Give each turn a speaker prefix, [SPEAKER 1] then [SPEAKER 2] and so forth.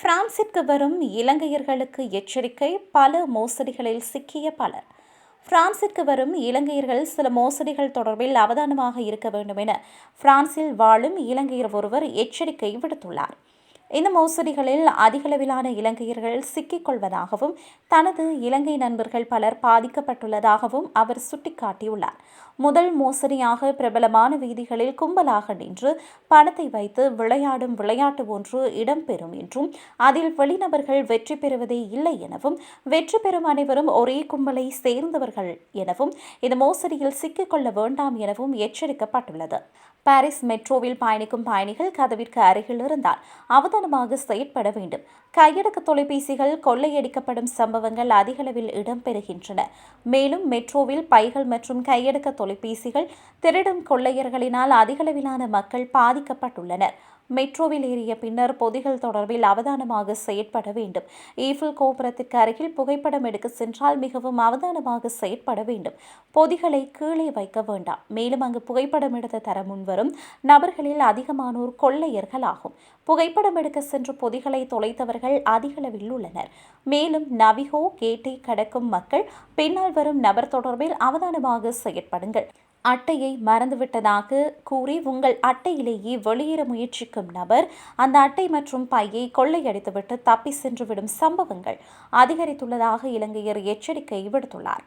[SPEAKER 1] பிரான்சிற்கு வரும் இலங்கையர்களுக்கு எச்சரிக்கை பல மோசடிகளில் சிக்கிய பலர். பிரான்சிற்கு வரும் இலங்கையர்கள் சில மோசடிகள் தொடர்பில் அவதானமாக இருக்க வேண்டும் என பிரான்சில் வாழும் இலங்கையர் ஒருவர் எச்சரிக்கை விடுத்துள்ளார். இந்த மோசடிகளில் அதிகளவிலான இலங்கையர்கள் சிக்கிக் கொள்வதாகவும் தனது இலங்கை நண்பர்கள் பலர் பாதிக்கப்பட்டுள்ளதாகவும் அவர் சுட்டிக்காட்டியுள்ளார். முதல் மோசடியாக பிரபலமான வீதிகளில் கும்பலாக நின்று பணத்தை வைத்து விளையாடும் விளையாட்டு ஒன்று இடம்பெறும் என்றும் அதில் வெளிநபர்கள் வெற்றி பெறுவதே இல்லை எனவும் வெற்றி பெறும் அனைவரும் ஒரே கும்பலை சேர்ந்தவர்கள் எனவும் இந்த மோசடியில் சிக்கிக்கொள்ள வேண்டாம் எனவும் எச்சரிக்கப்பட்டுள்ளது. பாரிஸ் மெட்ரோவில் பயணிக்கும் பயணிகள் கதவிற்கு அருகில் இருந்தால் நிதானமாக செயற்பட வேண்டும். கையடக்க தொலைபேசிகள் கொள்ளையடிக்கப்படும் சம்பவங்கள் அதிகளவில் இடம்பெறுகின்றன. மேலும் மெட்ரோவில் பைகள் மற்றும் கையடக்க தொலைபேசிகள் திருடும் கொள்ளையர்களினால் அதிகளவிலான மக்கள் பாதிக்கப்பட்டுள்ளனர். மெட்ரோவில் ஏறிய பின்னர் பொதிகள் தொடர்பில் அவதானமாக செயற்பட வேண்டும். ஈஃபில் கோபுரத்திற்கு அருகில் புகைப்படம் எடுக்க சென்றால் மிகவும் அவதானமாக செயற்பட வேண்டும். பொதிகளை கீழே வைக்க வேண்டாம். மேலும் அங்கு புகைப்படம் எடுத்து தர முன்வரும் நபர்களில் அதிகமானோர் கொள்ளையர்கள் ஆகும் புகைப்படம் எடுக்க சென்று பொதிகளை தொலைத்தவர்கள் அதிகளவில் உள்ளனர். மேலும் நவிகோ கேட்டை கடக்கும் மக்கள் பின்னால் வரும் நபர் தொடர்பில் அவதானமாக செயற்படுங்கள். அட்டையை மறந்துவிட்டதாக கூறி உங்கள் அட்டையிலேயே வெளியேற முயற்சிக்கும் நபர் அந்த அட்டை மற்றும் பையை கொள்ளையடித்துவிட்டு தப்பி சென்றுவிடும் சம்பவங்கள் அதிகரித்துள்ளதாக இலங்கையர் எச்சரிக்கை விடுத்துள்ளார்.